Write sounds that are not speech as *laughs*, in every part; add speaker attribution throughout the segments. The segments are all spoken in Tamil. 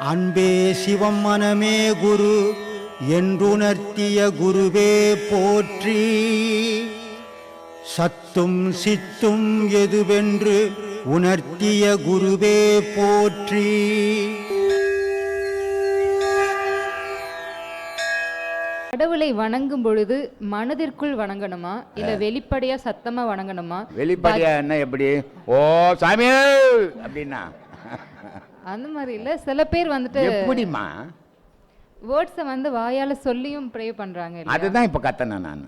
Speaker 1: அன்பே சிவம் மனமே குரு என்றுணர்த்திய குருவே போற்றி. சத்தும் சித்தும் எதுவென்று உணர்த்திய குருவே போற்றி.
Speaker 2: கடவுளை வணங்கும் பொழுது மனதிற்குள் வணங்கணுமா? இல்ல வெளிப்படையா சத்தமா வணங்கணுமா?
Speaker 3: வெளிப்படையா என்ன எப்படி? ஓ சாமி! அப்படின்னா.
Speaker 2: அந்த மாதிரி இல்ல. சில பேர் வந்துட்டு
Speaker 3: எப்படிம்மா?
Speaker 2: வேர்ட்ஸை வந்து வாயால சொல்லியும் ப்ரே இல்லையா?
Speaker 3: அதுதான் இப்போ கத்தனேன் நான்.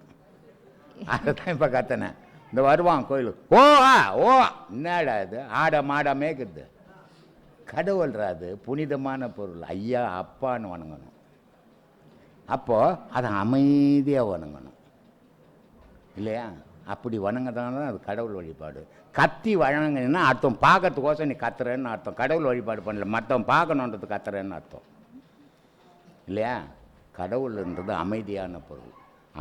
Speaker 3: அதுதான் இப்போ கத்தனேன். இந்த வருவான் கோயிலுக்கு ஓ ஆ ஓ என்னடா இது? ஆட மாட மேய்க்குது கடவுள்ரா அது புனிதமான பொருள். ஐயா அப்பான்னு வணங்கணும். அப்போது அதை அமைதியாக வணங்கணும். இல்லையா? அப்படி வணங்கதான அது கடவுள் வழிபாடு. கத்தி வணங்கினா அர்த்தம். பார்க்கறதுக்கோசம் நீ கத்துறேன்னு அர்த்தம். கடவுள் வழிபாடு பண்ணல. மற்றவன் பார்க்கணுன்றது கத்துறேன்னு அர்த்தம். இல்லையா? கடவுள்ன்றது அமைதியான பொருள்.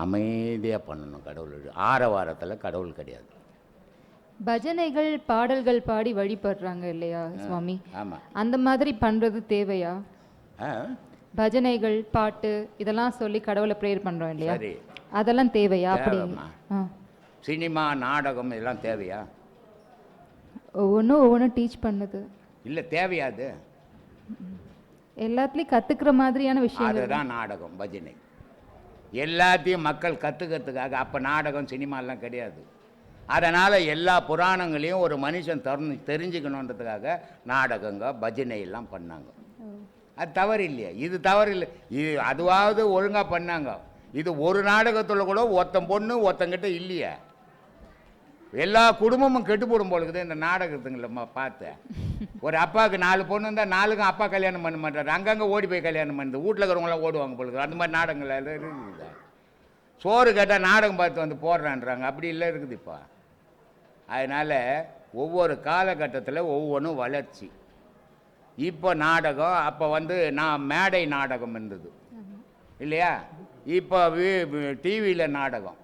Speaker 3: அமைதியாக பண்ணணும் கடவுள் ஆரவாரத்தில் கடவுள் கிடையாது.
Speaker 2: பஜனைகள் பாடல்கள் பாடி வழிபடுறாங்க இல்லையா சுவாமி?
Speaker 3: ஆமாம்
Speaker 2: அந்த மாதிரி பண்றது தேவையா? பஜனைகள் பாட்டு இதெல்லாம் சொல்லி கடவுளை ப்ரேயர் பண்றோம் இல்லையா? அதெல்லாம் தேவையா அப்படி.
Speaker 3: சினிமா நாடகம் இதெல்லாம் தேவையா?
Speaker 2: ஒவ்வொன்றும் ஒவ்வொன்றும் டீச் பண்ணுது.
Speaker 3: இல்லை தேவையா அது?
Speaker 2: எல்லாத்துலயும் கத்துக்கிற மாதிரியான விஷயங்கள்.
Speaker 3: அதுதான் நாடகம் பஜனை. எல்லாத்தையும் மக்கள் கற்றுக்கிறதுக்காக அப்போ நாடகம் சினிமாலாம் கிடையாது. அதனால் எல்லா புராணங்களையும் ஒரு மனுஷன் தெரிஞ்சு தெரிஞ்சுக்கணுன்றதுக்காக நாடகங்க பஜனை எல்லாம் பண்ணாங்க. அது தவறு இல்லையா இது தவறு இல்லை இது அதுவாவது ஒழுங்காக பண்ணாங்க. இது ஒரு நாடகத்தில் கூட ஒருத்தன் பொண்ணு ஒருத்தங்கிட்ட இல்லையே. எல்லா குடும்பமும் கெட்டு போடும் போல இந்த நாடகத்துங்களம்மா பார்த்தேன் ஒரு அப்பாவுக்கு நாலு பொண்ணு இருந்தால் நாலுக்கும் அப்பா கல்யாணம் பண்ண மாட்டார். அங்கங்கே ஓடி போய் கல்யாணம் பண்ணுது வீட்டில் இருக்கிறவங்களாம் ஓடுவாங்க போலுக்கு அந்த மாதிரி நாடகங்கள் எல்லாம் இருக்குது. சோறு கேட்டால் நாடகம் பார்த்து வந்து போடுறான்றாங்க. அப்படி இல்லை இருக்குது இப்போ அதனால் ஒவ்வொரு காலகட்டத்தில் ஒவ்வொன்றும் வளர்ச்சி. இப்போ நாடகம் அப்போ வந்து நான் மேடை நாடகம் இருந்தது. இல்லையா? இப்போ டிவியில் நாடகம்.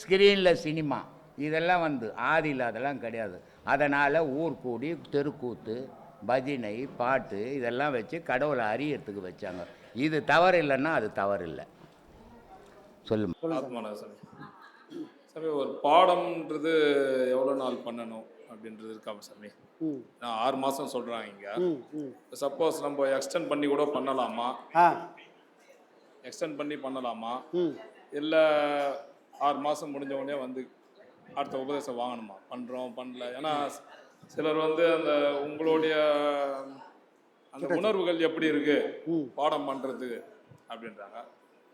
Speaker 3: ஸ்க்ரீனில் சினிமா. இதெல்லாம் வந்து ஆதியில் அதெல்லாம் கிடையாது. அதனால் ஊர் கூடி தெருக்கூத்து பஜனை பாட்டு இதெல்லாம் வச்சு கடவுளை அறியறதுக்கு வச்சாங்க. இது தவறு இல்லைன்னா அது தவறு இல்லை. சொல்லுமா
Speaker 4: சாமி சாமி ஒரு பாடம்ன்றது எவ்வளோ நாள் பண்ணணும் அப்படின்றது இருக்கா சாமி. நான் ஆறு மாதம் சொல்கிறாங்க இங்கே. சப்போஸ் நம்ம எக்ஸ்டெண்ட் பண்ணி கூட பண்ணலாமா?
Speaker 5: ஆ.
Speaker 4: எக்ஸ்டெண்ட் பண்ணி பண்ணலாமா?
Speaker 5: ம்.
Speaker 4: இல்லை ஆறு மாதம் முடிஞ்ச உடனே வந்து அடுத்த உபதேசம் வாங்கணுமா? பண்ணுறோம் பண்ணல. ஏன்னா சிலர் வந்து அந்த உங்களுடைய அந்த உணர்வுகள் எப்படி இருக்கு. பாடம் பண்ணுறதுக்கு அப்படின்றாங்க.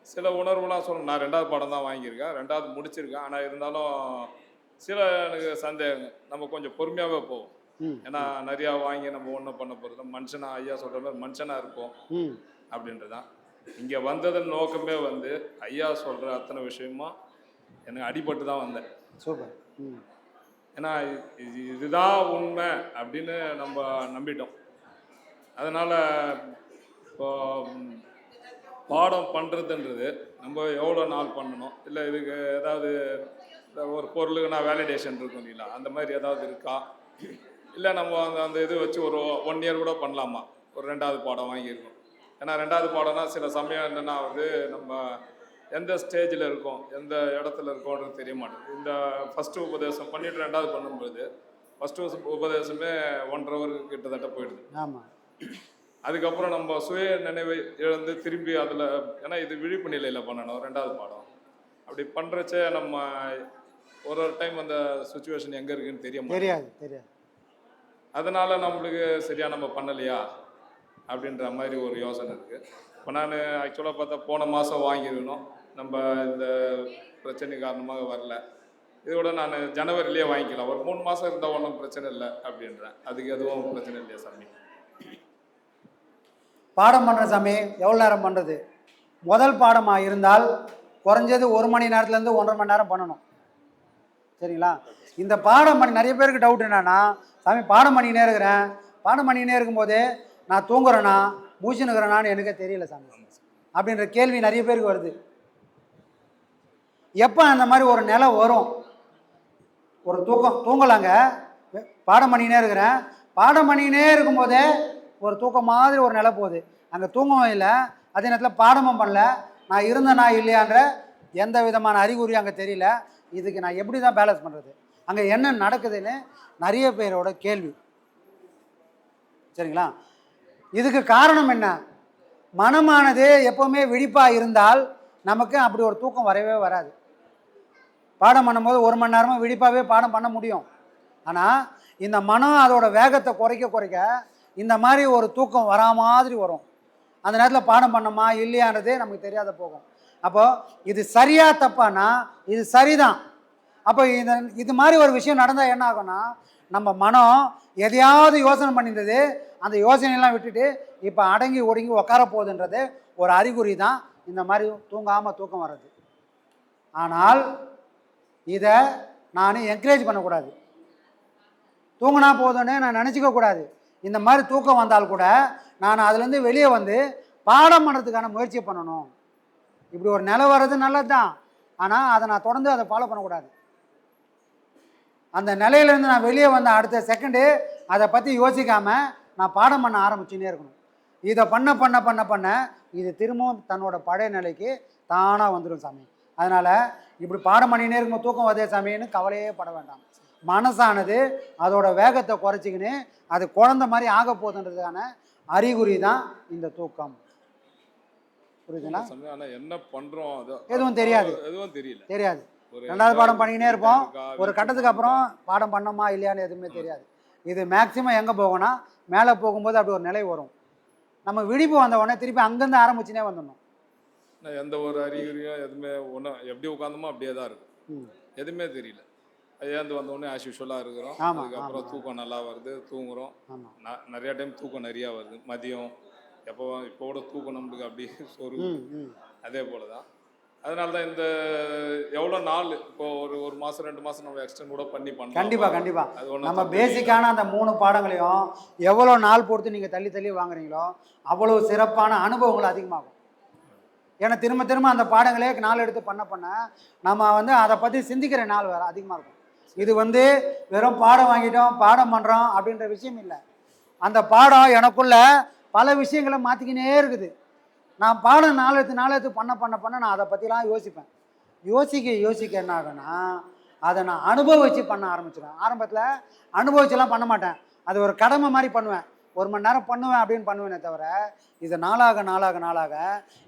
Speaker 4: சில உணர்வுலாம் சொல்லணும் நான் ரெண்டாவது பாடம் தான் வாங்கியிருக்கேன். ரெண்டாவது முடிச்சிருக்கேன். ஆனால் இருந்தாலும் சில எனக்கு சந்தேகம் நம்ம கொஞ்சம் பொறுமையாகவே போவோம். ஏன்னா நிறையா வாங்கி நம்ம ஒன்றும் பண்ண போகிறது மனுஷனா ஐயா சொல்கிற மாதிரி மனுஷனாக இருப்போம்.
Speaker 5: ம்.
Speaker 4: அப்படின்றது தான் இங்கே வந்ததன் நோக்கமே வந்து ஐயா சொல்கிற அத்தனை விஷயமும் எனக்கு அடிபட்டு தான் வந்தேன்.
Speaker 5: சூப்பர். ம்.
Speaker 4: ஏன்னா இது இதுதான் உண்மை அப்படின்னு நம்ம நம்பிட்டோம். அதனால் இப்போ பாடம் பண்ணுறதுன்றது நம்ம எவ்வளோ நாள் பண்ணணும்? இல்லை இதுக்கு ஏதாவது ஒரு பொருளுக்கு நான் வேலிடேஷன் இருக்கும் இல்லைங்களா? அந்த மாதிரி ஏதாவது இருக்கா? இல்லை நம்ம அந்த அந்த இது வச்சு ஒரு ஒன் இயர் கூட பண்ணலாமா? ஒரு ரெண்டாவது பாடம் வாங்கியிருக்கோம். ஏன்னா ரெண்டாவது பாடம்னா சில சமயம் என்னென்னா வந்து நம்ம எந்த ஸ்டேஜில் இருக்கோம் எந்த இடத்துல இருக்கோன்றது தெரிய மாட்டேங்குது. இந்த ஃபஸ்ட்டு உபதேசம் பண்ணிட்டு ரெண்டாவது பண்ணும்போது ஃபஸ்ட்டு உபதேசமே ஒன்றரை ஹவர் கிட்டத்தட்ட போயிடுது.
Speaker 5: ஆமாம்
Speaker 4: அதுக்கப்புறம் நம்ம சுய நினைவை இழந்து திரும்பி அதில் ஏன்னா இது விழிப்பு நிலையில் பண்ணணும் ரெண்டாவது பாடம். அப்படி பண்ணுறச்சே நம்ம ஒரு ஒரு டைம் அந்த சுச்சுவேஷன் எங்கே இருக்குன்னு தெரிய
Speaker 5: தெரியாது தெரியாது.
Speaker 4: அதனால நம்மளுக்கு சரியா நம்ம பண்ணலையா? அப்படின்ற மாதிரி ஒரு யோசனை இருக்குது இப்போ நான் ஆக்சுவலாக பார்த்தா போன மாதம் வாங்கியிருக்கணும் நம்ம இந்த பிரச்சனை காரணமாக வரல. இதோட நான் ஜனவரிலேயே வாங்கிக்கலாம். ஒரு மூணு மாதம் இருந்தால் ஒன்றும் பிரச்சனை இல்லை அப்படின்றேன். அதுக்கு எதுவும் பிரச்சனை இல்லையா சாமி?
Speaker 5: பாடம் பண்ணுற சாமி எவ்வளோ நேரம் பண்ணுறது முதல் பாடமாக இருந்தால் குறைஞ்சது ஒரு மணி நேரத்துலேருந்து ஒன்றரை மணி நேரம் பண்ணணும். சரிங்களா? இந்த பாடம் பண்ணி நிறைய பேருக்கு டவுட் என்னன்னா சாமி பாடம் பண்ணினே இருக்கிறேன். பாடம் பண்ணினே இருக்கும்போதே நான் தூங்குறேனா மூச்சுனுக்கிறேனான்னு எனக்கே தெரியல சாமி. அப்படின்ற கேள்வி நிறைய பேருக்கு வருது. எப்போ அந்த மாதிரி ஒரு நிலை வரும்? ஒரு தூக்கம் தூங்கலாங்க. பாடம் பண்ணினே இருக்கிறேன். பாடம் பண்ணினே இருக்கும்போதே ஒரு தூக்கம் மாதிரி ஒரு நிலை போகுது. அங்கே தூங்கவும் இல்லை. அதே நேரத்தில் பாடமும் பண்ணல. நான் இருந்தேனா இல்லையான்ற எந்த விதமான அறிகுறியும் அங்கே தெரியல. இதுக்கு நான் எப்படி தான் பேலன்ஸ் பண்ணுறது அங்கே என்ன நடக்குதுன்னு நிறைய பேரோட கேள்வி. சரிங்களா? இதுக்கு காரணம் என்ன? மனமானது எப்போவுமே விழிப்பாக இருந்தால் நமக்கு அப்படி ஒரு தூக்கம் வரவே வராது. பாடம் பண்ணும்போது ஒரு மணி நேரமாக விழிப்பாகவே பாடம் பண்ண முடியும். ஆனால் இந்த மனம் அதோட வேகத்தை குறைக்க குறைக்க இந்த மாதிரி ஒரு தூக்கம் வரா மாதிரி வரும். அந்த நேரத்தில் பாடம் பண்ணோமா இல்லையான்றதே நமக்கு தெரியாத போகும். அப்போது இது சரியாக தப்பானா இது சரிதான். அப்போ இந்த இது மாதிரி ஒரு விஷயம் நடந்தால் என்ன ஆகும்னா நம்ம மனம் எதையாவது யோசனை பண்ணியிருந்தது அந்த யோசனையெல்லாம் விட்டுட்டு இப்போ அடங்கி ஒடுங்கி உட்கார போகுதுன்றது ஒரு அறிகுறி தான் இந்த மாதிரி தூங்காமல் தூக்கம் வர்றது. ஆனால் இதை நான் என்கரேஜ் பண்ணக்கூடாது. தூங்கினா போதும்னு நான் நினச்சிக்க கூடாது. இந்த மாதிரி தூக்கம் வந்தால் கூட நான் அதுலேருந்து வெளியே வந்து பாடம் பண்ணுறதுக்கான முயற்சி பண்ணணும். இப்படி ஒரு நிலை வர்றது நல்லது தான் ஆனால் அதை நான் தொடர்ந்து அதை ஃபாலோ பண்ணக்கூடாது. அந்த நிலையிலேருந்து நான் வெளியே வந்த அடுத்த செகண்டு அதை பற்றி யோசிக்காமல் நான் பாடம் பண்ண ஆரம்பிச்சுன்னே இருக்கணும். இதை பண்ண பண்ண பண்ண பண்ண இது திரும்பவும் தன்னோட பழைய நிலைக்கு தானாக வந்துடும் சாமி. அதனால் இப்படி பாடம் பண்ணினே இருக்கும் தூக்கம் வருதே சாமின்னு கவலையே பட வேண்டாம். மனசானது அதோட வேகத்தை குறைச்சிக்கின்னு அது குழந்த மாதிரி ஆக போகுதுன்றதுக்கான அறிகுறி தான் இந்த தூக்கம். புரியுதுங்களா?
Speaker 4: என்ன பண்றோம் அது
Speaker 5: எதுவும் தெரியாது.
Speaker 4: எதுவும் தெரியல.
Speaker 5: தெரியாது. ரெண்டாவது பாடம் பண்ணிக்கினே இருப்போம். ஒரு கட்டத்துக்கு அப்புறம் பாடம் பண்ணோமா இல்லையான்னு எதுவுமே தெரியாது. இது மேக்சிமம் எங்கே போகும்னா மேலே போகும்போது அப்படி ஒரு நிலை வரும். நம்ம விழிப்பு வந்த உடனே திருப்பி அங்கேருந்து ஆரம்பிச்சுனே வந்துடணும்.
Speaker 4: நான் எந்த ஒரு அறிகுறியும் எதுவுமே ஒன்றும் எப்படி உட்காந்தோமோ அப்படியே தான் இருக்கு
Speaker 5: ம்.
Speaker 4: எதுவுமே தெரியல. ஏந்து வந்த உடனே ஆஸ் யூஷுவலாக இருக்கிறோம். அதுக்கப்புறம். தூக்கம் நல்லா வருது தூங்குறோம். நிறைய டைம் தூக்கம் நிறையா வருது. மதியம் எப்போ இப்போ கூட தூக்கம் நம்மளுக்கு அப்படியே *laughs* சொரு அதே போல தான் அதனால தான் இந்த எவ்வளோ நாள் இப்போ ஒரு ஒரு மாதம் ரெண்டு மாதம் நம்ம எக்ஸ்டெண்ட் கூட பண்ணி பண்ணலாம்
Speaker 5: கண்டிப்பாக கண்டிப்பாக நம்ம? பேசிக்கான அந்த மூணு பாடங்களையும் எவ்வளோ நாள் பொறுத்து நீங்கள் தள்ளி தள்ளி வாங்குறீங்களோ அவ்வளோ சிறப்பான அனுபவங்கள் அதிகமாகும். ஏன்னா திரும்ப திரும்ப அந்த பாடங்களே நாள் எடுத்து பண்ண பண்ண நம்ம வந்து அதை பற்றி சிந்திக்கிற நாள் வேறு அதிகமாக இருக்கும். இது வந்து வெறும் பாடம் வாங்கிட்டோம் பாடம் பண்ணுறோம் அப்படின்ற விஷயம் இல்லை. அந்த பாடம் எனக்குள்ள பல விஷயங்களை மாற்றிக்கினே இருக்குது. நான் பாடம் நாள் எடுத்து நாள் எடுத்து பண்ண பண்ண பண்ண நான் அதை பற்றிலாம் யோசிப்பேன். யோசிக்க யோசிக்க என்ன ஆகும்னா அதை நான் அனுபவிச்சு பண்ண ஆரம்பிச்சிடுவேன் ஆரம்பத்தில் அனுபவிச்சுலாம் பண்ண மாட்டேன். அது ஒரு கடமை மாதிரி பண்ணுவேன். ஒரு மணி நேரம் பண்ணுவேன் அப்படின்னு பண்ணுவேனே தவிர இது நாளாக நாளாக நாளாக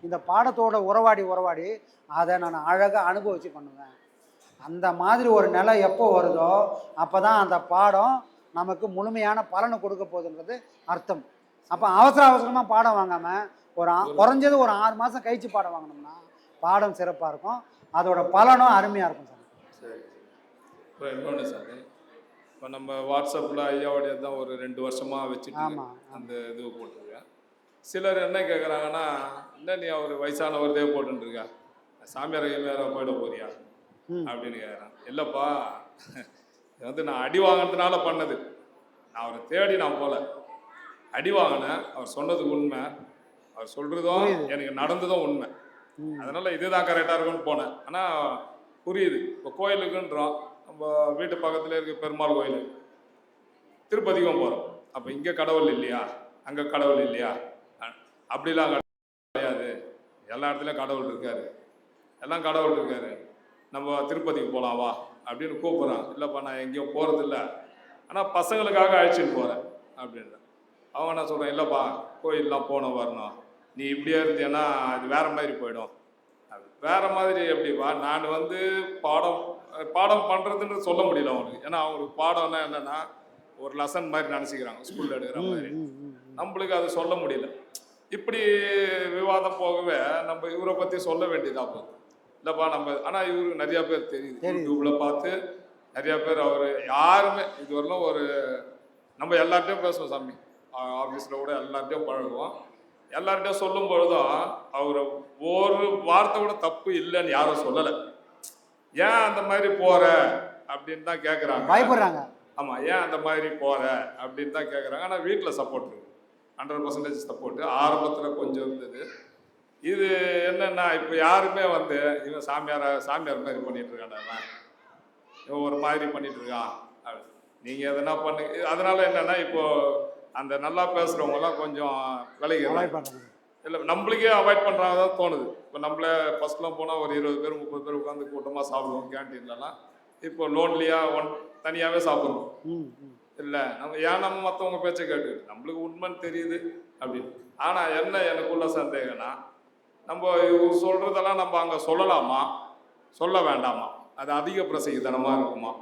Speaker 5: இந்த பாடத்தோட உறவாடி உறவாடி அதை நான் அழகாக அனுபவிச்சு பண்ணுவேன். அந்த மாதிரி ஒரு நிலை எப்போ வருதோ அப்போ தான் அந்த பாடம் நமக்கு முழுமையான பலனை கொடுக்க போகுதுன்றது அர்த்தம். அப்போ அவசர அவசரமாக பாடம் வாங்காமல் ஒரு குறைஞ்சது ஒரு ஆறு மாதம் கழிச்சு பாடம் வாங்கினோம்னா பாடம் சிறப்பாக இருக்கும். அதோட பலனும் அருமையாக இருக்கும் சார்.
Speaker 4: சரி. இப்போ நம்ம வாட்ஸ்அப்பில் ஐயாவுடைய தான் ஒரு ரெண்டு வருஷமாக வச்சுட்டு அந்த இது போட்டிருக்கேன் சிலர் என்ன கேட்குறாங்கன்னா என்ன நீ அவர் வயசானவர்தே போட்டுருக்க சாமியார் ஐயார போயிட போறியா. அப்படின்னு கேட்குறான் இல்லைப்பா இது வந்து நான் அடி வாங்கினதுனால பண்ணது. நான் அவரை தேடி நான் போகல அடி வாங்கினேன். அவர் சொன்னது உண்மை. அவர் சொல்கிறதும் எனக்கு நடந்ததும் உண்மை. அதனால் இதுதான் கரெக்டாக இருக்கும்னு போனேன். ஆனால் புரியுது. இப்போ கோயிலுக்குன்றோம். நம்ம வீட்டு பக்கத்தில் இருக்க பெருமாள் கோயில். திருப்பதிக்கும் போகிறோம் அப்போ இங்கே கடவுள் இல்லையா? அங்கே கடவுள் இல்லையா? அப்படிலாம் கிடையாது. எல்லா இடத்துலையும் கடவுள் இருக்காரு. எல்லாம் கடவுள் இருக்காரு. நம்ம திருப்பதிக்கு போகலாம் வா அப்படின்னு கூப்பிட்றான். இல்லைப்பா நான் எங்கேயும் போகிறதில்ல ஆனால் பசங்களுக்காக அழைச்சிட்டு போகிறேன் அப்படின்ற. அவங்க என்ன சொல்கிறேன் இல்லைப்பா கோயிலெலாம் போனோம் வரணும். நீ இப்படியே இருந்தேன்னா அது வேறு மாதிரி போயிடும். அது மாதிரி எப்படிப்பா நான் வந்து பாடம் பாடம் பண்ணுறதுன்னு சொல்ல முடியல அவங்களுக்கு. ஏன்னா அவங்களுக்கு பாடம்னா என்னன்னா ஒரு லெசன் மாதிரி நினச்சிக்கிறாங்க ஸ்கூலில் எடுக்கிற மாதிரி. நம்மளுக்கு அதை சொல்ல முடியல. இப்படி விவாதம் போகவே நம்ம இவரை பற்றி சொல்ல வேண்டியதா போகுது. இல்லைப்பா நம்ம ஆனால் இவருக்கு நிறைய பேர் தெரியுது. யூடியூப்ல பார்த்து நிறைய பேர் அவர் யாருமே இதுவரையிலும் ஒரு நம்ம எல்லார்ட்டையும் பேசுவோம் சாமி. ஆஃபீஸில் கூட எல்லார்ட்டையும் பழகுவோம். எல்லார்ட்டையும் சொல்லும் பொழுதும் அவர் ஒரு வார்த்தை கூட தப்பு இல்லைன்னு யாரும் சொல்லலை. ஏன் அந்த மாதிரி போற? அப்படின்னு தான் கேட்குறாங்க
Speaker 5: பயப்படுறாங்க.
Speaker 4: ஆமாம் ஏன் அந்த மாதிரி போற? அப்படின்னு தான் கேட்குறாங்க ஆனால் வீட்டில் சப்போர்ட் இருக்கு. ஹண்ட்ரட் பர்சன்டேஜ் சப்போர்ட்டு ஆரம்பத்தில் கொஞ்சம் இருந்தது. இது என்னன்னா இப்போ யாருமே வந்து இவன் சாமியார சாமியார் மாதிரி பண்ணிட்டு இருக்கான் இவன். ஒரு மாதிரி பண்ணிட்டு இருக்கான். அப்படி. நீங்க எதனா பண்ணு அதனால என்னன்னா இப்போ அந்த நல்லா பேசுகிறவங்கலாம் கொஞ்சம்
Speaker 5: பண்ணுறாங்க
Speaker 4: இல்லை நம்மளுக்கே அவாய்ட் பண்ணுறாங்க தான் தோணுது. இப்போ நம்மள ஃபஸ்ட்லாம் போனால் ஒரு இருபது பேர் முப்பது பேர் உட்காந்து கூட்டமாக சாப்பிடுவோம் கேன்டீன்லலாம் இப்போ லோன்லியாக ஒன் தனியாகவே சாப்பிட்றோம். இல்லை நம்ம ஏன் நம்ம மற்றவங்க பேச்சை கேட்டு நம்மளுக்கு உண்மைன்னு தெரியுது அப்படின்னு. ஆனால் என்ன எனக்குள்ள சந்தேகம்னா நம்ம இவர் சொல்கிறதெல்லாம் நம்ம அங்கே சொல்லலாமா? சொல்ல வேண்டாமா? அது அதிக பிரசங்கித்தனமாக இருக்குமா?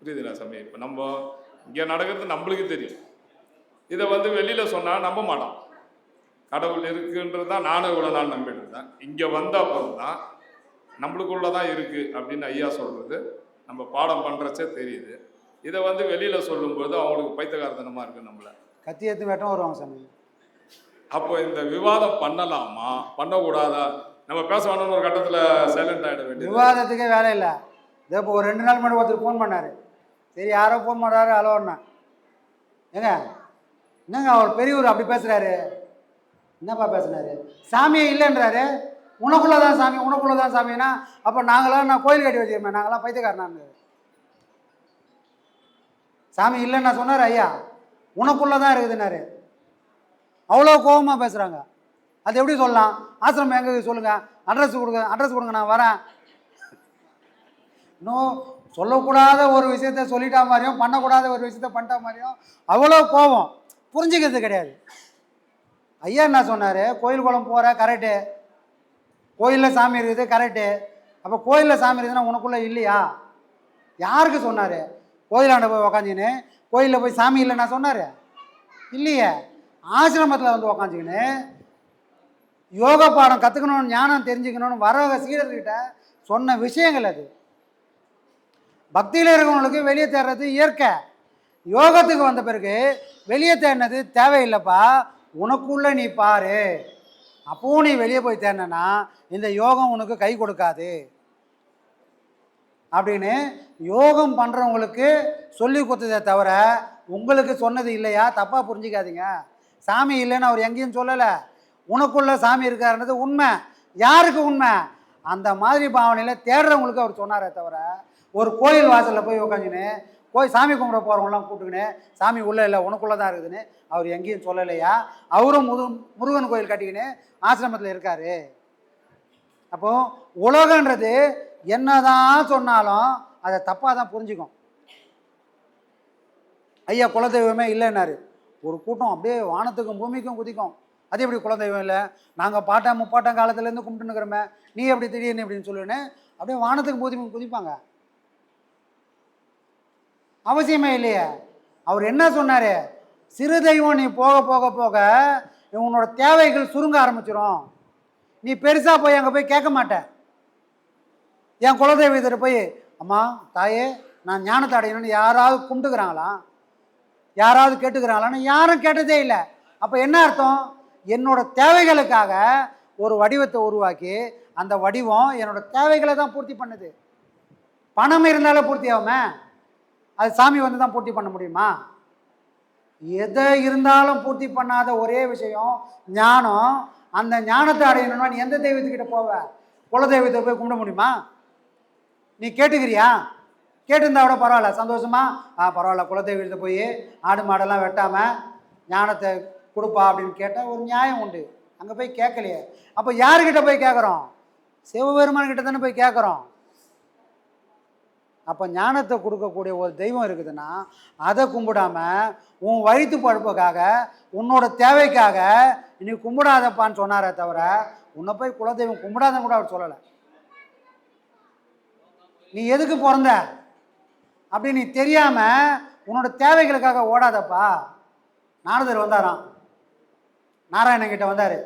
Speaker 4: புரியுதுல சாமி இப்போ நம்ம இங்கே நடக்கிறது நம்மளுக்கு தெரியும். இதை வந்து வெளியில் சொன்னால் நம்ப மாட்டான் கடவுள் இருக்குன்றது தான் நானும் இவ்வளோ நாள் நம்பிட்டு இருந்தேன் இங்கே வந்த அப்புறம் தான் நம்மளுக்குள்ள தான் இருக்குது அப்படின்னு ஐயா சொல்கிறது நம்ம பாடம் பண்ணுறச்சே தெரியுது. இதை வந்து வெளியில் சொல்லும்போது அவங்களுக்கு பைத்தகாரத்தனமாக இருக்குது நம்மள.
Speaker 5: கத்தி எடுத்து வெட்டம் வருவாங்க சாமி.
Speaker 4: அப்போ இந்த விவாதம் பண்ணலாமா? பண்ணக்கூடாதா? நம்ம பேச வேணும்னு ஒரு கட்டத்தில் சைலண்ட் ஆகிட வேண்டியது.
Speaker 5: விவாதத்துக்கே வேலை இல்லை. இதோ இப்போ ஒரு ரெண்டு நாள் முன்னாடி ஒருத்தர் ஃபோன் பண்ணார். சரி யாரோ ஃபோன் பண்ணுறாரு அலோன்னா. ஏங்க? என்னங்க அவர் பெரியவர் அப்படி பேசுகிறாரு என்னப்பா பேசுனாரு? சாமியே இல்லைன்றாரு. உனக்குள்ளே தான் சாமி உனக்குள்ளே தான் சாமினா அப்போ நாங்களாம் நான் கோயில் கட்டி வச்சிருப்பேன் நாங்களாம் பைத்தியக்காரனான்னு. சாமி இல்லைன்னு நான் சொன்னார் ஐயா உனக்குள்ளே தான் இருக்குதுன்னாரு. அவ்வளோ கோபமாக பேசுகிறாங்க அது எப்படி சொல்லலாம்? ஆசிரமம் எங்கே சொல்லுங்கள் அட்ரஸ் கொடுங்க அட்ரஸ் கொடுங்க நான் வரேன். இன்னும் சொல்லக்கூடாத ஒரு விஷயத்த சொல்லிட்டா மாதிரியும் பண்ணக்கூடாத ஒரு விஷயத்த பண்ணிட்டா மாதிரியும் அவ்வளோ கோபம். புரிஞ்சுக்கிறது கிடையாது. ஐயா என்ன சொன்னார்? கோயில் குளம் போகிற கரெக்டு கோயிலில் சாமி இருக்குது கரெக்டு அப்போ கோயிலில் சாமி இருக்குதுன்னா உனக்குள்ளே இல்லையா? யாருக்கு சொன்னார்? கோயிலாண்ட போய் உக்காந்துக்கின்னு கோயிலில் போய் சாமி இல்லைன்னா சொன்னார்? இல்லையே. ஆசிரமத்தில் வந்து உக்காந்துக்கின்னு யோகா பாடம் கற்றுக்கணும்னு ஞானம் தெரிஞ்சுக்கணும்னு வர சீடர்கிட்ட சொன்ன விஷயங்கள் அது. பக்தியில் இருக்கிறவங்களுக்கு வெளியே தேடுறது இயற்கை. யோகத்துக்கு வந்த பிறகு வெளியே தேடினது தேவையில்லைப்பா. உனக்குள்ளே நீ பாரு. அப்பவும் நீ வெளியே போய் தேடினா இந்த யோகம் உனக்கு கை கொடுக்காது. அப்படின்னு யோகம் பண்ணுறவங்களுக்கு சொல்லி கொடுத்ததே தவிர உங்களுக்கு சொன்னது இல்லையா? தப்பாக புரிஞ்சிக்காதீங்க. சாமி இல்லைன்னு அவர் எங்கேயும் சொல்லலை. உனக்குள்ள சாமி இருக்காருன்றது உண்மை. யாருக்கு உண்மை? அந்த மாதிரி பாவனையில் தேடுறவங்களுக்கு அவர் சொன்னாரே தவிர ஒரு கோயில் வாசலில் போய் உட்காந்துன்னு போய் சாமி கும்பிட போகிறவங்களாம் கூப்பிட்டுக்கின்னு சாமி உள்ளே இல்லை உனக்குள்ளே தான் இருக்குதுன்னு அவர் எங்கேயும் சொல்லலையா? அவரும் முது முருகன் கோயில் கட்டிக்கின்னு ஆசிரமத்தில் இருக்கார். அப்போ உலகன்றது என்னதான் சொன்னாலும் அதை தப்பாக தான் புரிஞ்சுக்கும். ஐயா குலதெய்வமே இல்லைன்னாரு. ஒரு கூட்டம் அப்படியே வானத்துக்கும் பூமிக்கும் குதிக்கும். அது எப்படி குலதெய்வம் இல்லை? நாங்கள் பாட்டம் முப்பாட்டம் காலத்துலேருந்து கும்பிட்டுன்னு இருக்கிறோமே. நீ எப்படி திடீர்னு அப்படின்னு சொல்லுன்னு அப்படியே வானத்துக்கும் பூமிக்கும் குதிப்பாங்க. அவசியமே இல்லையே. அவர் என்ன சொன்னார்? சிறு தெய்வம் நீ போக போக போக உன்னோட தேவைகள் சுருங்க ஆரம்பிச்சிடும் நீ பெருசாக போய் அங்கே போய் கேட்க மாட்ட. என் குலதெய்வத்திட்ட போய் அம்மா தாயே நான் ஞானத்தை அடையணும்னு யாராவது கும்பிட்டுக்கிறாங்களா? யாராவது கேட்டுக்கிறாங்களான்னு யாரும் கேட்டதே இல்லை. அப்போ என்ன அர்த்தம்? என்னோட தேவைகளுக்காக ஒரு வடிவத்தை உருவாக்கி அந்த வடிவம் என்னோட தேவைகளை தான் பூர்த்தி பண்ணுது. பணம் இருந்தாலே பூர்த்தி ஆகுமே. அது சாமி வந்து தான் பூர்த்தி பண்ண முடியுமா? எதை இருந்தாலும் பூர்த்தி பண்ணாத ஒரே விஷயம் ஞானம். அந்த ஞானத்தை அடையணும்னா நீ எந்த தெய்வத்துக்கிட்ட போவ? குலதெய்வத்தை போய் கும்பிட முடியுமா? நீ கேட்டுக்கிறியா? கேட்டிருந்தா கூட பரவாயில்ல. சந்தோஷமா? ஆ பரவாயில்ல. குலதெய்வத்தை போய் ஆடு மாடெல்லாம் வெட்டாமல் ஞானத்தை கொடுப்பா அப்படின்னு கேட்டால் ஒரு நியாயம் உண்டு. அங்கே போய் கேட்கலையே. அப்போ யாருக்கிட்ட போய் கேட்குறோம் சிவபெருமான்கிட்ட தானே போய் கேட்குறோம் அப்போ ஞானத்தை கொடுக்கக்கூடிய ஒரு தெய்வம் இருக்குதுன்னா அதை கும்பிடாம உன் வயிற்று படுப்புக்காக உன்னோட தேவைக்காக நீ கும்பிடாதப்பான்னு சொன்னாரே தவிர உன்னை போய் குலதெய்வம் கும்பிடாதன்னு கூட அவர் சொல்லலை. நீ எதுக்கு பிறந்த? அப்படி நீ தெரியாம உன்னோட தேவைகளுக்காக ஓடாதப்பா. நாரதர் வந்தாராம். நாராயணன் கிட்ட வந்தார்.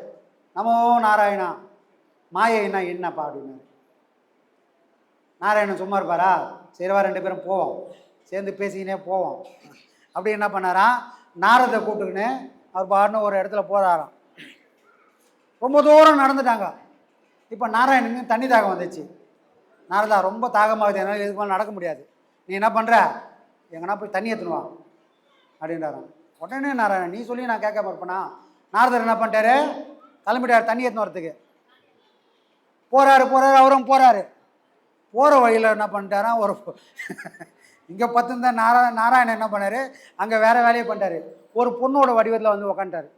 Speaker 5: நமோ நாராயணா மாயைன்னா என்னப்பா அப்படின்னாரு. நாராயணன் சும்மா இருப்பாரா? சரிவா ரெண்டு பேரும் போவோம். சேர்ந்து பேசிக்கினே போவோம். அப்படி என்ன பண்ணாராம் நாரதை கூப்பிட்டுக்கின்னு அவர் பாருன்னு ஒரு இடத்துல போகிறாராம் ரொம்ப தூரம் நடந்துட்டாங்க. இப்போ நாராயணனுக்கு தண்ணி தாகம் வந்துச்சு. நாரதா ரொம்ப தாகமாகுது என்னால் இதுக்கு மேலே நடக்க முடியாது. நீ என்ன பண்ணுற எங்கன்னா போய் தண்ணி எடுத்துன்னு அப்படின்றாராம். உடனே நாராயணன் நீ சொல்லி நான் கேட்காம இருப்பேனா? நாரதர் என்ன பண்ணிட்டாரு? கிளம்பிட்டார் தண்ணி எடுத்துன்னு வரத்துக்கு போகிறாரு போகிறாரு அவரும் போகிறாரு போகிற வழியில் என்ன பண்ணிட்டாரா ஒரு இங்கே பத்து தான் நாரா நாராயணன் என்ன பண்ணார் அங்கே வேறு வேலையை பண்ணிட்டாரு. ஒரு பொண்ணோட வடிவத்தில் வந்து உக்காண்டார்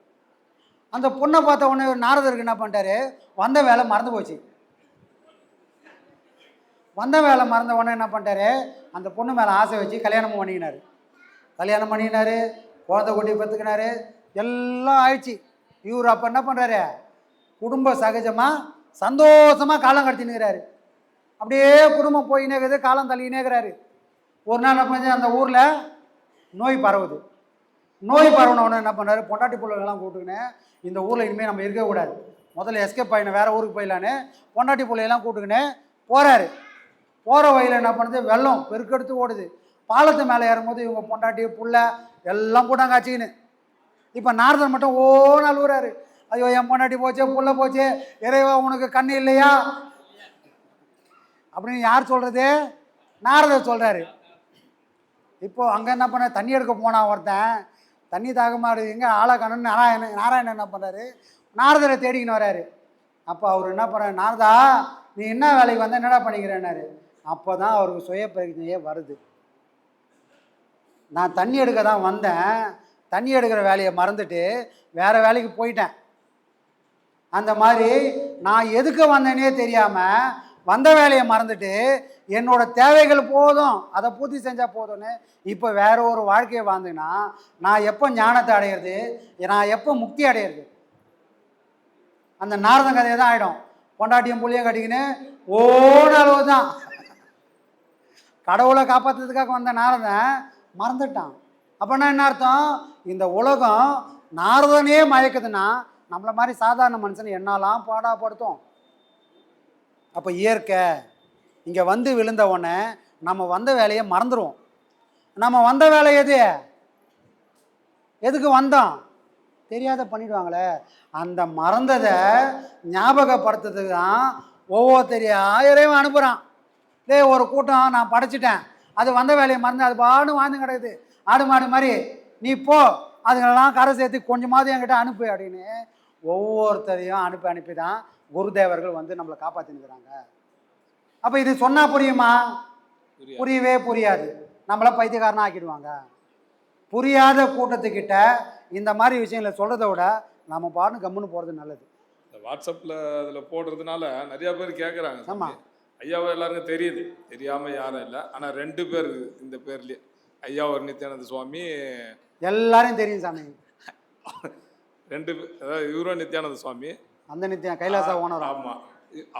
Speaker 5: அந்த பொண்ணை பார்த்த உடனே ஒரு நாரதருக்கு என்ன பண்ணிட்டாரு வந்த வேலை மறந்து போச்சு. வந்த வேலை மறந்த உடனே என்ன பண்ணிட்டாரு அந்த பொண்ணு மேலே ஆசை வச்சு கல்யாணமும் பண்ணிக்கினாரு. கல்யாணம் பண்ணிக்கினாரு குழந்தை குட்டி பெற்றுக்கினாரு எல்லாம் ஆயிடுச்சு. இவர் அப்போ என்ன பண்ணுறாரு குடும்ப சகஜமாக சந்தோஷமாக காலம் கடத்தினுக்கிறாரு அப்படியே குடும்பம் போயினே இருக்குது காலம் தள்ளினே இருக்கிறாரு ஒரு நாள் என்ன பண்ணி அந்த ஊரில் நோய் பரவுது. நோய் பரவுன என்ன பண்ணார் பொண்டாட்டி பிள்ளைகள்லாம் கூப்பிட்டுக்கின்னு இந்த ஊரில் இனிமேல் நம்ம இருக்கக்கூடாது முதல்ல எஸ்கேப் ஆகின வேறு ஊருக்கு போயிடலான்னு பொண்டாட்டி பிள்ளையெல்லாம் கூப்பிட்டுக்கின்னு போகிறாரு போகிற வழியில் என்ன பண்ணுது வெள்ளம் பெருக்கெடுத்து ஓடுது. பாலத்து மேலே ஏறும்போது இவங்க பொண்டாட்டி புள்ள எல்லாம் போட்டாங்க ஆச்சுக்கின்னு இப்போ நாரதன் மட்டும் ஓ அழுகுறாரு ஐயோ என் பொண்டாட்டி போச்சே புள்ள போச்சே இறைவா உனக்கு கண்ணு இல்லையா? அப்படின்னு யார் சொல்கிறது நாரதர் சொல்கிறாரு இப்போது அங்கே என்ன பண்ண தண்ணி எடுக்க போனான் ஒருத்தன் தண்ணி தாகமாக எங்கே ஆளை நாராயணன் நாராயணன் என்ன பண்ணுறாரு நாரதரை தேடிக்கின்னு வராரு. அப்போ அவர் என்ன பண்ணுறாரு நாரதா நீ என்ன வேலைக்கு வந்த என்னடா பண்ணிக்கிறேன்னாரு. அப்போ தான் அவருக்கு சுய பிரச்சனையே வருது. நான் தண்ணி எடுக்க தான் வந்தேன். தண்ணி எடுக்கிற வேலையை மறந்துட்டு வேறு வேலைக்கு போயிட்டேன். அந்த மாதிரி நான் எதுக்கு வந்தேனே தெரியாமல் வந்த வேலையை மறந்துட்டு என்னோட தேவைகள் போதும் அதை பூர்த்தி செஞ்சால் போதும்னு இப்போ வேற ஒரு வாழ்க்கையை வாழ்ந்துன்னா நான் எப்போ ஞானத்தை அடையிறது? நான் எப்போ முக்தி அடையிறது? அந்த நாரதன் கதையை தான் ஆகிடும் பொண்டாட்டியும் புள்ளியும் கட்டிக்கின்னு ஓன அளவு தான் கடவுளை காப்பாற்றுறதுக்காக வந்த நாரதன் மறந்துட்டான். அப்படின்னா என்ன அர்த்தம்? இந்த உலகம் நாரதனே மயக்குதுன்னா நம்மளை மாதிரி சாதாரண மனுஷன் என்னெல்லாம் பாடாப்படுத்தும் அப்போ இயற்கை. இங்கே வந்து விழுந்த உடனே நம்ம வந்த வேலையை மறந்துடுவோம் நம்ம வந்த வேலை எது? எதுக்கு வந்தோம்? தெரியாத பண்ணிடுவாங்களே. அந்த மறந்ததை ஞாபகப்படுத்துறதுக்கு தான் ஒவ்வொருத்தரையா இறைவன் அனுப்புகிறான் டேய் ஒரு கூட்டம் நான் படைச்சிட்டேன். அது வந்த வேலையை மறந்து அது பாடு வாழ்ந்து கிடக்குது. ஆடு மாடு மாதிரி நீ போ அதுங்களெல்லாம் கரை சேர்த்து கொஞ்சமாவது என்கிட்ட அனுப்பு அப்படின்னு ஒவ்வொருத்தரையும் அனுப்பி அனுப்பி தான் குருதேவர்கள் வந்து நம்மளை காப்பாற்றினுக்கிறாங்க அப்போ இது சொன்னால் புரியுமா. புரியவே புரியாது. நம்மளை பைத்தியக்காரனா ஆக்கிடுவாங்க. புரியாத கூட்டத்துக்கிட்ட இந்த மாதிரி விஷயங்களை சொல்கிறத விட நம்ம பாட்டு கம்முன்னு போகிறது நல்லது.
Speaker 4: இந்த வாட்ஸ்அப்பில் அதில் போடுறதுனால நிறைய பேர் கேட்குறாங்க
Speaker 5: ஆமா.
Speaker 4: ஐயாவை எல்லாருக்கும் தெரியுது. தெரியாமல் யாரும் இல்லை. ஆனால் ரெண்டு பேர் இந்த பேர்லேயே. ஐயா ஒரு நித்யானந்த சுவாமி.
Speaker 5: எல்லாரையும் தெரியும் சாமி.
Speaker 4: ரெண்டு பேர் அதாவது இவரும் நித்யானந்த சுவாமி.
Speaker 5: அந்த நித்தியம் கைலாசா ஓனர்?
Speaker 4: ஆமாம்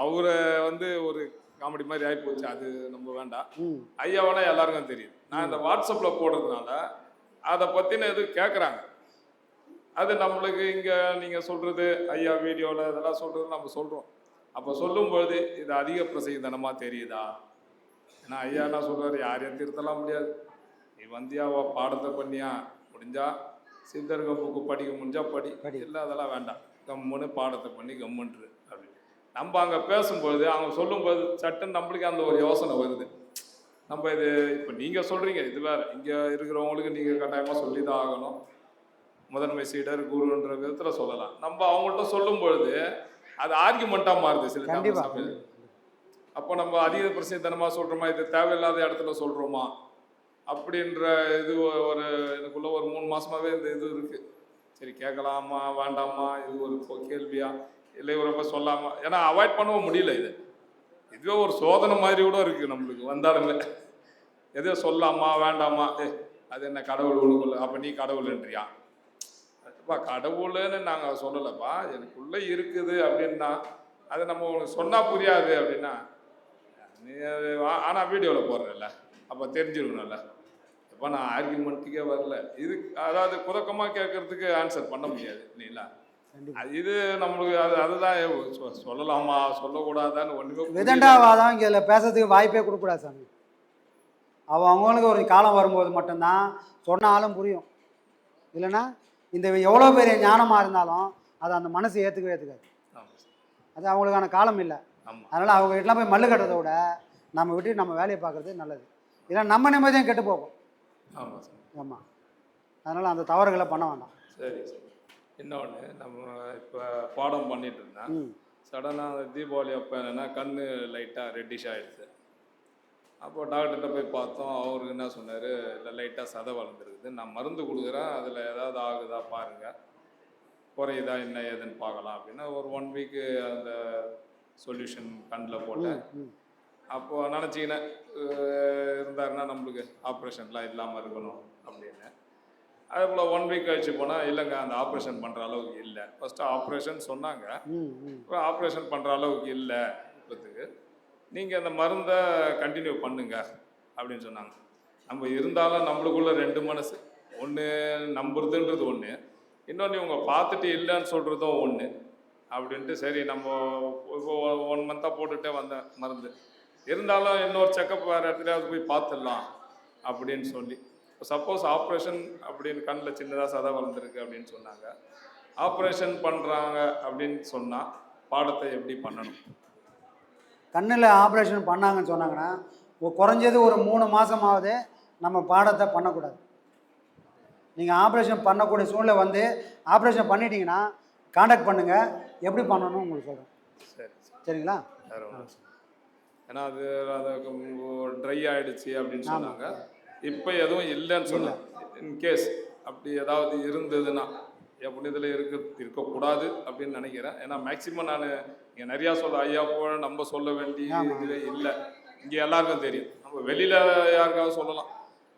Speaker 4: அவரை வந்து ஒரு காமெடி மாதிரி ஆகி போச்சு. அது நம்ம வேண்டாம்.
Speaker 5: ம்.
Speaker 4: ஐயாவனா எல்லாருக்கும் தெரியுது நான் இந்த வாட்ஸ்அப்பில் போடுறதுனால அதை பற்றின இது கேட்குறாங்க அது நம்மளுக்கு இங்கே நீங்கள் சொல்கிறது ஐயா வீடியோவில் இதெல்லாம் சொல்கிறது நம்ம சொல்கிறோம் அப்போ சொல்லும்பொழுது இது அதிக பிரசங்கிதனமாக தெரியுதா? ஏன்னா ஐயா என்ன சொல்கிறாரு யாரையும் திருத்தலாம் முடியாது. நீ வந்தியா வா பாடத்தை பண்ணியா? முடிஞ்சா சித்தர்க புக்கு படிக்க முடிஞ்சா படி.
Speaker 5: படி.
Speaker 4: இல்லை அதெல்லாம் வேண்டாம். கம்முன்னு பாடத்தை பண்ணி கம்முன்று அப்படி. நம்ம அங்கே பேசும்பொழுது அவங்க சொல்லும்போது சட்டுன்னு நம்மளுக்கு அந்த ஒரு யோசனை வருது. நம்ம இது இப்போ நீங்கள் சொல்கிறீங்க இது வேற. இங்கே இருக்கிறவங்களுக்கு நீங்கள் கட்டாயமாக சொல்லி தான் ஆகணும். முதன்மை சீடர் குருன்ற விதத்தில் சொல்லலாம். நம்ம அவங்கள்ட்ட சொல்லும் பொழுது அது ஆர்குமெண்ட்டாக மாறுது சில. சமயம் அப்போ நம்ம அதிக பிரசித்தனமாக சொல்கிறோமா இது தேவையில்லாத இடத்துல சொல்கிறோமா அப்படின்ற இது ஒரு எனக்குள்ள ஒரு மூணு மாசமாவே இந்த இது இருக்கு. சரி கேட்கலாமா வேண்டாமா? இது ஒரு கேள்வியா? இல்லை ரொம்ப சொல்லாமா? ஏன்னா அவாய்ட் பண்ணவும் முடியல இது. இதுவே ஒரு சோதனை மாதிரி கூட இருக்குது நம்மளுக்கு வந்தாலுமே. எதோ சொல்லாமா வேண்டாமா? ஏ அது என்ன கடவுள் உனக்குள்ள அப்போ நீ கடவுள்ன்றியா? அப்பா கடவுள்னு நாங்கள் சொல்லலைப்பா. எனக்குள்ளே இருக்குது அப்படின்னா அது நம்ம உனக்கு சொன்னால் புரியாது அப்படின்னா நீ வா- வீடியோவில் போடுறல அப்போ தெரிஞ்சிருக்கணும்ல. இப்போ நான் ஆர்குமெண்ட்டுக்கே வரல. இது அதாவது குதக்கமாக கேட்கறதுக்கு ஆன்சர் பண்ண முடியாது இல்லைங்களா? இது நம்மளுக்கு அது அதுதான் சொல்லலாமா சொல்லக்கூடாதான்னு ஒன்றுமே.
Speaker 5: விதண்டாவாதம் இங்கே இதில் பேசுறதுக்கு வாய்ப்பே கொடுக்கூடாது சாமி. அவன் அவங்களுக்கு ஒரு காலம் வரும்போது மட்டும்தான் சொன்னாலும் புரியும். இல்லைன்னா இந்த எவ்வளோ பெரிய ஞானமாக இருந்தாலும் அதை அந்த மனசு ஏற்றுக்கவே ஏற்றுக்காது. அது அவங்களுக்கான காலம் இல்லை. அதனால் அவங்க வீட்டில் போய் மல்லு கட்டுறதை விட நம்ம விட்டு நம்ம வேலையை பார்க்குறது நல்லது. இல்லை நம்ம நிம்மதியும் கெட்டு போகும்.
Speaker 4: ஆமாம் சார்
Speaker 5: ஆமாம் அதனால் அந்த தவறுகளை பண்ண வேண்டாம்.
Speaker 4: சரி சரி. இன்னொன்று நம்ம இப்போ பாடம் பண்ணிட்டு இருந்தேன். சடனாக தீபாவளி அப்போ என்னென்னா கண்ணு லைட்டாக ரெட்டிஷ் ஆகிடுது அப்போ டாக்டர்கிட்ட போய் பார்த்தோம். அவர் என்ன சொன்னார்? இல்லை லைட்டாக சதை வளர்ந்துருக்குது. நான் மருந்து கொடுக்குறேன். அதில் ஏதாவது ஆகுதா பாருங்கள் குறையுதா என்ன ஏதுன்னு பார்க்கலாம். அப்படின்னா ஒரு ஒன் வீக்கு அந்த சொல்யூஷன் கண்ணில் போட்டேன். அப்போ நினச்சிக்கினேன் இருந்தாருன்னா நம்மளுக்கு ஆப்ரேஷன்லாம் இல்லாமல் இருக்கணும் அப்படின்னு. அதே போல் ஒன் வீக் கழிச்சு போனால் இல்லைங்க அந்த ஆப்ரேஷன் பண்ணுற அளவுக்கு இல்லை. ஃபஸ்ட்டு ஆப்ரேஷன் சொன்னாங்க. இப்போ ஆப்ரேஷன் பண்ணுற அளவுக்கு இல்லை. இப்போத்துக்கு நீங்கள் அந்த மருந்தை கண்டினியூ பண்ணுங்க அப்படின்னு சொன்னாங்க. நம்ம இருந்தாலும் நம்மளுக்குள்ள ரெண்டு மனசு. ஒன்று நம்புறதுன்றது ஒன்று இன்னொன்று இவங்க பார்த்துட்டு இல்லைன்னு சொல்கிறதும் ஒன்று அப்படின்ட்டு சரி நம்ம இப்போ ஒன் மந்த்தாக போட்டுகிட்டே வந்தேன் மருந்து. இருந்தாலும் இன்னொரு செக்கப் வேறு இடத்துலயாவது போய் பார்த்துடலாம் அப்படின்னு சொல்லி. சப்போஸ் ஆப்ரேஷன் அப்படின்னு கண்ணில் சின்னதாக சதை வளர்ந்துருக்கு அப்படின்னு சொன்னாங்க. ஆப்ரேஷன் பண்ணுறாங்க அப்படின்னு சொன்னால் பாடத்தை எப்படி பண்ணணும்?
Speaker 5: கண்ணில் ஆப்ரேஷன் பண்ணாங்கன்னு சொன்னாங்கன்னா குறைஞ்சது ஒரு மூணு மாதமாவது நம்ம பாடத்தை பண்ணக்கூடாது. நீங்கள் ஆப்ரேஷன் பண்ணக்கூடிய சூழ்நிலை வந்து ஆப்ரேஷன் பண்ணிட்டீங்கன்னா காண்டாக்ட் பண்ணுங்கள் எப்படி பண்ணணும் உங்களுக்கு சொல்கிறேன்
Speaker 4: சரி
Speaker 5: சரிங்களா?
Speaker 4: ஏன்னா அது அது ட்ரை ஆயிடுச்சு அப்படின்னு சொன்னாங்க. இப்போ எதுவும் இல்லைன்னு சொன்னாங்க இன்கேஸ் அப்படி ஏதாவது இருந்ததுன்னா என் புண்ணியத்தில் இருக்க இருக்கக்கூடாது அப்படின்னு நினைக்கிறேன். ஏன்னா மேக்சிமம் நான் இங்கே நிறையா சொல்ல ஐயா போல நம்ம சொல்ல வேண்டிய இதுவே இல்லை. இங்கே எல்லாருக்கும் தெரியும். நம்ம வெளியில் யாருக்காவது சொல்லலாம்.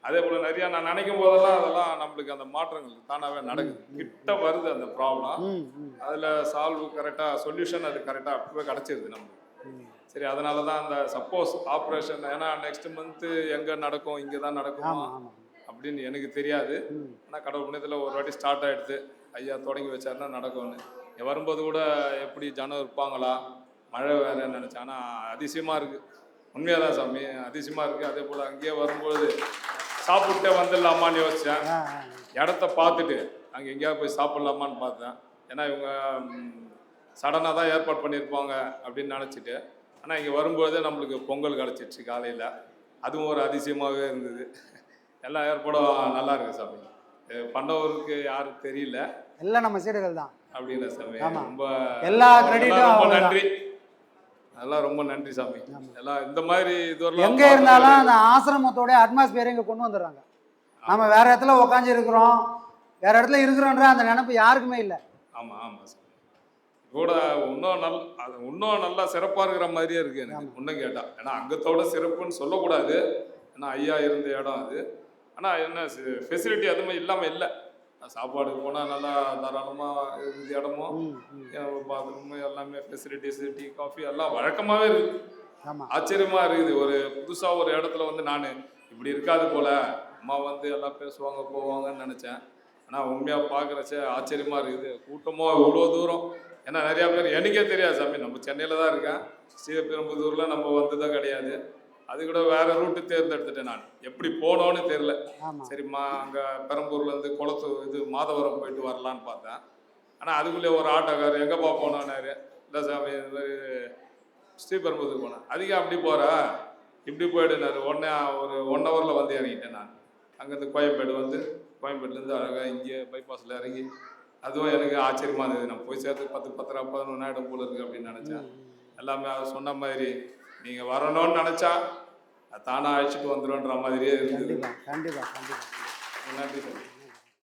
Speaker 4: அதே போல் நிறையா நான் நினைக்கும் போதெல்லாம் அதெல்லாம் நம்மளுக்கு அந்த மாற்றங்கள் தானாகவே நடக்குது. கிட்ட வருது அந்த ப்ராப்ளம் அதில் சால்வ் கரெக்டாக சொல்யூஷன் அது கரெக்டாக அப்பவே கிடச்சிருது நமக்கு சரி அதனால தான் அந்த சப்போஸ் ஆப்ரேஷன் ஏன்னா நெக்ஸ்ட் மந்த்து எங்கே நடக்கும் இங்கே தான் நடக்குமா அப்படின்னு எனக்கு தெரியாது. ஆனால் கடவுள் புண்ணியத்தில் ஒரு வாட்டி ஸ்டார்ட் ஆகிடுது ஐயா தொடங்கி வச்சாருன்னா நடக்கும்னு. வரும்போது கூட எப்படி ஜனம் இருப்பாங்களா? மழை வேறன்னு நினச்சேன். ஆனால் அதிசயமாக இருக்குது உண்மையாக தான் சாமி அதிசயமாக இருக்குது அதே போல் அங்கேயே வரும்போது சாப்பிட்டே வந்துடலாமான்னு யோசித்தேன் இடத்த பார்த்துட்டு அங்கே எங்கேயாவது போய் சாப்பிட்லாமான்னு பார்த்தேன். ஏன்னா இவங்க சடனாக தான் ஏற்பாடு பண்ணியிருப்பாங்க அப்படின்னு நினச்சிட்டு ஆனால் இங்கே வரும்போதே நம்மளுக்கு பொங்கல் கிடச்சிடுச்சு காலையில். அதுவும் ஒரு அதிசயமாகவே இருந்தது. எல்லா ஏற்பாடும் நல்லா இருக்கு சாமி. இது பண்ணவருக்கு யாரும் தெரியல.
Speaker 5: எல்லாம் நம்ம சீடுகள் தான்.
Speaker 4: அப்படின்னு சாமி. ரொம்ப
Speaker 5: எல்லா
Speaker 4: எல்லாம் ரொம்ப. நன்றி. எல்லாம் ரொம்ப நன்றி சாமி. எல்லாம் இந்த மாதிரி இதுவரைலாம்
Speaker 5: எங்கே இருந்தாலும் அந்த ஆசிரமத்தோட அட்மாஸ்பியர் இங்கே கொண்டு வந்துடுறாங்க. நம்ம வேற இடத்துல உக்காந்து இருக்கிறோம் வேற இடத்துல இருக்கிறோன்ற அந்த நினப்பு யாருக்குமே இல்லை.
Speaker 4: ஆமாம் ஆமாம் சார் கூட இன்னும் நல் அது இன்னும் நல்லா சிறப்பாக இருக்கிற மாதிரியே இருக்கு எனக்கு. இன்னும் கேட்டால் ஏன்னா அங்கத்தோட சிறப்புன்னு சொல்லக்கூடாது. ஏன்னா ஐயா இருந்த இடம் அது. ஆனால் என்ன ஃபெசிலிட்டி எதுவுமே இல்லாமல் இல்லை. சாப்பாடு போனால் நல்லா தாராளமாக இருந்த இடமும் பாத்ரூமு எல்லாமே ஃபெசிலிட்டிஸ் டீ காஃபி எல்லாம் வழக்கமாகவே இருக்குது
Speaker 5: ஆமாம்
Speaker 4: ஆச்சரியமா இருக்குது. ஒரு புதுசா ஒரு இடத்துல வந்து நான் இப்படி இருக்காது போல. அம்மா வந்து எல்லாம் பேசுவாங்க போவாங்கன்னு நினைச்சேன். ஆனா உண்மையா பாக்குறச்ச ஆச்சரியமா இருக்குது. கூட்டமோ இவ்வளோ தூரம். ஏன்னா நிறைய பேர் எனக்கே தெரியாது சாமி. நம்ம சென்னையில தான் இருக்கேன். ஸ்ரீபெரும்புதூர்ல நம்ம வந்ததும் கிடையாது. அது கூட வேற ரூட்டு தேர்ந்தெடுத்துட்டேன் நான். எப்படி போனோன்னு
Speaker 5: ஆமாம்
Speaker 4: சரிம்மா அங்கே பெரம்பூர்ல இருந்து குளத்து இது மாதவரம் போயிட்டு வரலான்னு பார்த்தேன். ஆனால் அதுக்குள்ளே ஒரு ஆட்டோக்காரர் எங்கேப்பா போனோன்னாரு? இல்லை சாமி இது மாதிரி ஸ்ரீபெரும்புதூர் போனேன். அதிகம் அப்படி போகிற இப்படி போயிடுனாரு. உடனே ஒரு ஒன் ஹவரில் வந்து இறங்கிட்டேன் நான். அங்கேருந்து கோயம்பேடு வந்து கோயம்பேடுலேருந்து அழகாக இங்கே பைபாஸில் இறங்கி அதுவும் எனக்கு ஆச்சரியமா இருந்தது. நான் போய் சேர்த்து பத்து பத்தரை பதினொன்று இடம் போல இருக்கு அப்படின்னு நினச்சேன். எல்லாமே அவர் சொன்ன மாதிரி நீங்கள் வரணும்னு நினச்சா தானாக அழைச்சிட்டு வந்துடும்ன்ற மாதிரியே இருந்தது.
Speaker 5: கண்டிப்பாக கண்டிப்பாக
Speaker 4: நன்றி சார்